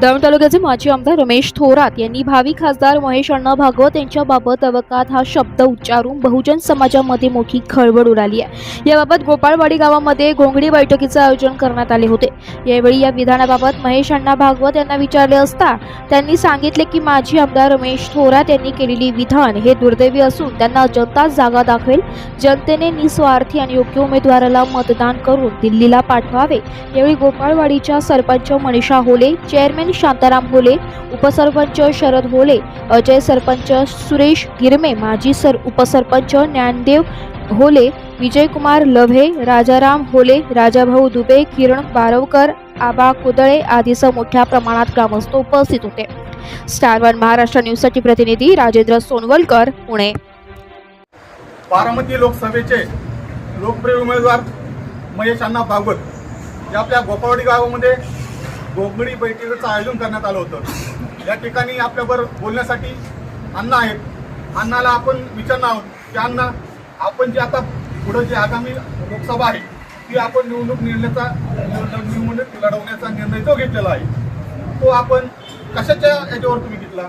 दौंड तालुक्याचे माजी आमदार रमेश थोरात यांनी भावी खासदार महेश अण्णा भागवत यांच्याबाबत अवकात हा शब्द उच्चारून बहुजन समाजामध्ये मोठी खळबळ उडाली आहे. याबाबत गोपाळवाडी गावामध्ये घोंगडी बैठकीचं आयोजन करण्यात आले होते. यावेळी या विधानाबाबत महेश अण्णा भागवत यांना विचारले असता त्यांनी सांगितले की माजी आमदार रमेश थोरात यांनी केलेली विधान हे दुर्दैवी असून त्यांना जनताच जागा दाखवेल जनतेने निस्वार्थी आणि योग्य उमेदवाराला मतदान करून दिल्लीला पाठवावे. यावेळी गोपाळवाडीच्या सरपंच मनीषा होले चेअरमॅन शांताराम होले उपसरपंच शरद होले अजय सरपंच सुरेश गिरमे माजी सर उपसरपंच ज्ञानदेव होले विजयकुमार लभे राजाराम होले राजाभाऊ दुबे किरण बारवकर आबा कुदळे आदीसह मोठ्या प्रमाणात ग्रामस्थ उपस्थित होते. स्टार वन महाराष्ट्र न्यूजसाठी प्रतिनिधी राजेंद्र सोनवलकर पुणे. बारामती लोकसभेचे लोकप्रिय उमेदवार महेश अण्णा भागवत. या आपल्या गोपावडी गावामध्ये गोंगडी बैठकीचं आयोजन करण्यात आलं होतं. या ठिकाणी आपल्याबरोबर बोलण्यासाठी अण्णा आहेत. अण्णाला आपण विचारणार आहोत की अण्णा आपण जे आता पुढं जी आगामी लोकसभा आहे ती आपण निवडणूक निर्णयाचा निवडणूक लढवण्याचा निर्णय जो घेतलेला आहे तो आपण कशाच्या याच्यावर तुम्ही घेतला?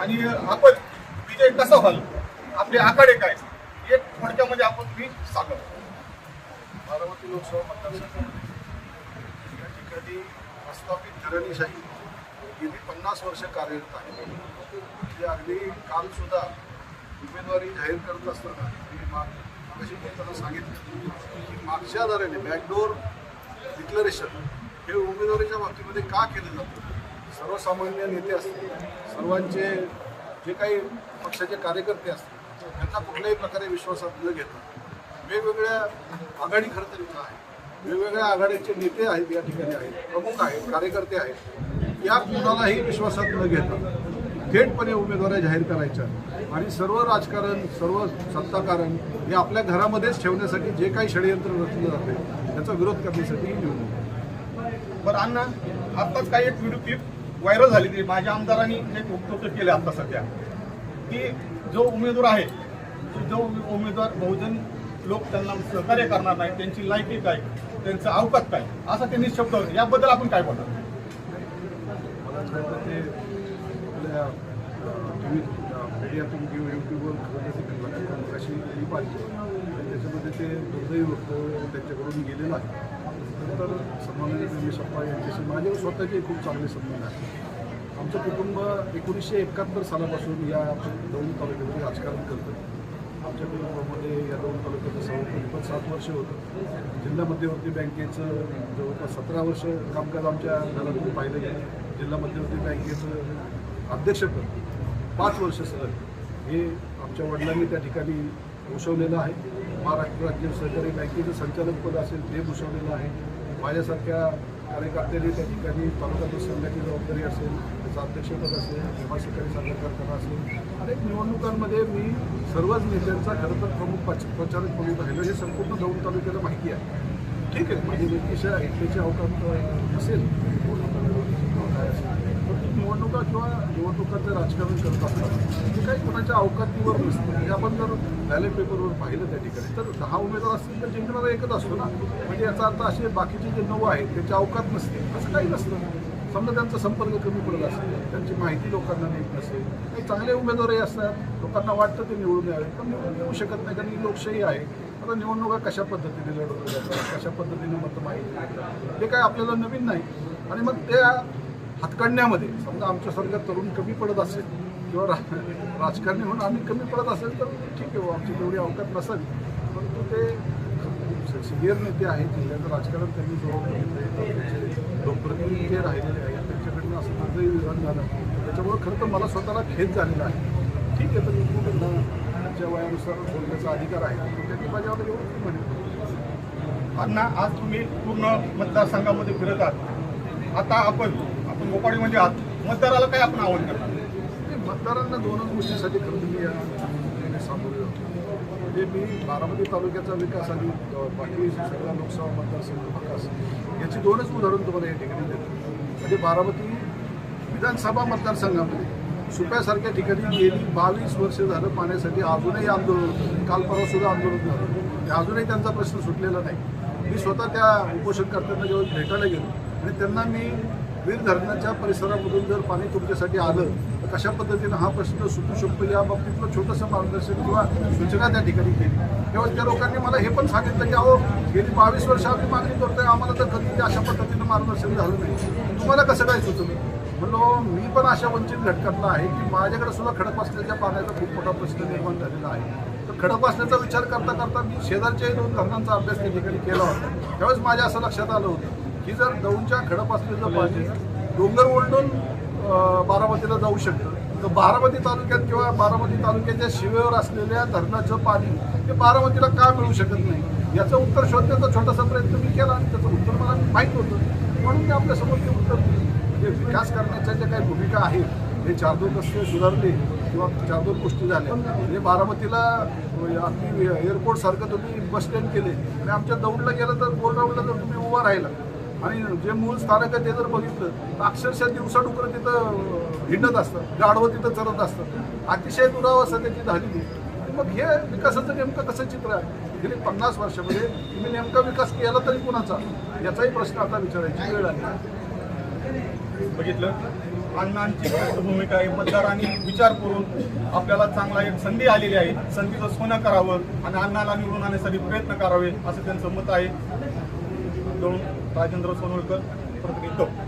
आणि आपण विजय कसा व्हाल? आपले आकडे काय? एक थोडक्यामध्ये आपण तुम्ही सांगा बारामती लोकसभा मतदारसंघामध्ये या ठिकाणी प्रस्थापित घराणीशाही गेली पन्नास वर्ष कार्यरत आहे. ते अगदी कालसुद्धा उमेदवारी जाहीर करत असताना मी माग कशी सांगितलं की मागच्या दराने बॅकडोर डिक्लरेशन हे उमेदवारीच्या बाबतीमध्ये का केलं जातं? सर्वसामान्य नेते असतील सर्वांचे जे काही पक्षाचे कार्यकर्ते असतील त्यांना कुठल्याही प्रकारे विश्वासात न घेता वेगवेगळ्या आघाडी खरं तर आहे वेगवेगळ्या आघाडीचे नेते आहेत या ठिकाणी आहेत प्रमुख आहेत कार्यकर्ते आहेत. या कुणालाही विश्वासात न घेता थेटपणे उमेदवारी जाहीर करायच्या आणि सर्व राजकारण सर्व सत्ताकारण हे आपल्या घरामध्येच ठेवण्यासाठी जे काही षडयंत्र रचलं जाते त्याचा विरोध करण्यासाठी ही निवडणूक बरं अण्णा आत्ताच काही एक व्हिडिओ क्लिप व्हायरल झाली ती माझ्या आमदारांनी एक वक्तव्य केलं आता सध्या की जो उमेदवार आहे जो उमेदवार बहुजन लोक त्यांना सहकार्य करणार नाही त्यांची लायकी काय? त्यांचं अवकात काय? असा त्यांनी शब्द याबद्दल आपण काय बोलणार? मला ते आपल्या टी व्ही मीडियातून किंवा यूट्यूबवर खरं अशी ही पाहिजे आणि त्याच्यामध्ये ते दुर्दैव वक्तव्य त्यांच्याकडून गेलेलं आहे. नंतर सन्माननीय सप्पा यांच्याशी माझे स्वतःचे खूप चांगले संबंध आहेत. आमचं कुटुंब एकोणीसशे एकाहत्तर सालापासून या दौंड तालुक्यामध्ये राजकारण करतं. आमच्या कुटुंबामध्ये या दोन तालुक्याचं सभापतीपद सात वर्ष होतं. जिल्हा मध्यवर्ती बँकेचं जवळपास सतरा वर्ष कामकाज आमच्या घरातून पाहिलं गेलं. जिल्हा मध्यवर्ती बँकेचं अध्यक्षपद पाच वर्ष सलग हे आमच्या वडिलांनी त्या ठिकाणी भूषवलेलं आहे. महाराष्ट्र राज्य सहकारी बँकेचं संचालकपद असेल ते भूषवलेलं आहे. माझ्यासारख्या कार्यकर्त्यांनी त्या ठिकाणी तालुका संघाची जबाबदारी असेल त्याचं अध्यक्षपद असेल किंवा शिकारी संघ करताना असेल अनेक निवडणुकांमध्ये मी सर्वच नेत्यांचा खरं तर प्रमुख पच प्रचारक म्हणून राहिलो. हे संपूर्ण दौंड तालुक्याला माहिती आहे. ठीक आहे माझी व्यक्तीच्या एकट्याची अवकाश नसेल काय असेल. निवडणुका किंवा निवडणुकांचं राजकारण करत असताना ते काही कोणाच्या अवकातीवर नसतं. म्हणजे आपण जर बॅलेट पेपरवर पाहिलं त्या ठिकाणी तर दहा उमेदवार असतील तर जिंकणारा एकच असतो ना. म्हणजे याचा अर्थ असे बाकीचे जे नऊ आहेत त्याचे अवकात नसते असं काही नसतं. समजा त्यांचा संपर्क कमी पडत असेल त्यांची माहिती लोकांना नेत नसेल काही चांगले उमेदवारही असतात लोकांना वाटतं ते निवडून यावे पण निवडून येऊ शकत नाही कारण ही लोकशाही आहे. आता निवडणुका कशा पद्धतीने लढवल्या जातात कशा पद्धतीने मत माहिती ते काय आपल्याला नवीन नाही. आणि मग त्या हातकाढण्यामध्ये समजा आमच्यासारखा तरुण कमी पडत असेल किंवा रा राजकारणी म्हणून आम्ही कमी पडत असेल तर ठीक आहे बुवा, आमची तेवढी अवकात नसेल. परंतु ते सिनियर नेते आहेत जिल्ह्याचं राजकारण त्यांनी जोरात बघितलं लोकप्रतिनिधी जे राहिलेले आहेत त्यांच्याकडनं असं माझंही विधान झालं. त्याच्यामुळं खरं तर मला स्वतःला खेद झालेला आहे. ठीक आहे तर मी त्यांच्या वयानुसार बोलण्याचा अधिकार आहे त्यांनी माझ्यावर एवढं म्हणेल अण्णा आज तुम्ही पूर्ण मतदारसंघामध्ये फिरत आहात. आता आपण आपण गोपाडीमध्ये म्हणजे आहात मतदाराला काय आपण आवाहन करणार? ते मतदारांना दोनच गोष्टीसाठी खरं तर मी या निवडणुकीने सामोरे होतो म्हणजे मी बारामती तालुक्याचा विकास आणि बाकी सगळ्या लोकसभा मतदारसंघ विकास याची दोनच उदाहरण तुम्हाला या ठिकाणी देतो. म्हणजे बारामती विधानसभा मतदारसंघामध्ये सुप्यासारख्या ठिकाणी गेली बावीस वर्ष झालं पाण्यासाठी अजूनही आंदोलन होतं. काल परवा सुद्धा आंदोलन झालं म्हणजे अजूनही त्यांचा प्रश्न सुटलेला नाही. मी स्वतः त्या उपोषणकर्त्यांना जेव्हा भेटायला गेलो आणि त्यांना मी वीर धरणाच्या परिसरामधून जर पाणी तुमच्यासाठी आलं तर कशा पद्धतीनं हा प्रश्न सुटू शकतो? या बाबतीतलं छोटंसं मार्गदर्शन किंवा सूचना त्या ठिकाणी केली. तेव्हा त्या लोकांनी मला हे पण सांगितलं की अहो गेली बावीस वर्ष आम्ही मागणी करतोय आम्हाला तर कधी अशा पद्धतीनं मार्गदर्शन झालं नाही. तुम्हाला कसं काय मी म्हणलो मी पण अशा वंचित घटकातला आहे की माझ्याकडे सुद्धा खडक असल्याच्या पाण्याचा खूप मोठा प्रश्न निर्माण झालेला आहे. तर खडक असण्याचा विचार करता करता मी शेजारच्याही दोन धरणांचा अभ्यास त्या ठिकाणी केला होता. त्यावेळेस माझ्या असं लक्षात आलं होतं. ही जर दौंडच्या खडपासून जर पाहिजे डोंगर ओलडून बारामतीला जाऊ शकतं. तर बारामती तालुक्यात किंवा बारामती तालुक्याच्या शिवेवर असलेल्या धरणाचं पाणी हे बारामतीला का मिळू शकत नाही? याचं उत्तर शोधण्याचा छोटासा प्रयत्न मी केला आणि त्याचं उत्तर मला माहीत होतं. म्हणून मी आपल्यासमोर ते उत्तर दिलं. जे विकास करण्याच्या ज्या काही भूमिका आहेत हे चार दोन रस्ते सुधारले किंवा चार दोन गोष्टी झाल्या. हे बारामतीला अगदी एअरपोर्टसारखं तुम्ही बस स्टँड केले आणि आमच्या दौडला गेलं तर गोलराऊंडला जर तुम्ही उभा राहिला. आणि जे मूळ स्थानक आहे ते जर बघितलं तर अक्षरशः दिवसा डुकरं तिथं हिंडत असतं गाढवं तिथं चरत असतं अतिशय दुरावस्था त्याची झालेली मग हे विकासाचं नेमकं कसं चित्र आहे? गेली पन्नास वर्षामध्ये तुम्ही नेमका विकास केला तरी कुणाचा? याचाही प्रश्न आता विचारायची वेळ आली. बघितलं? अण्णांची भूमिका आहे. मतदारांनी विचार करून आपल्याला चांगला एक संधी आलेली आहे. संधीचं सोनं करावं आणि अण्णाला निवडून आणण्यासाठी प्रयत्न करावे असं त्यांचं मत आहे. दोन. राजेंद्र सोनवळकर प्रतिनिधित्व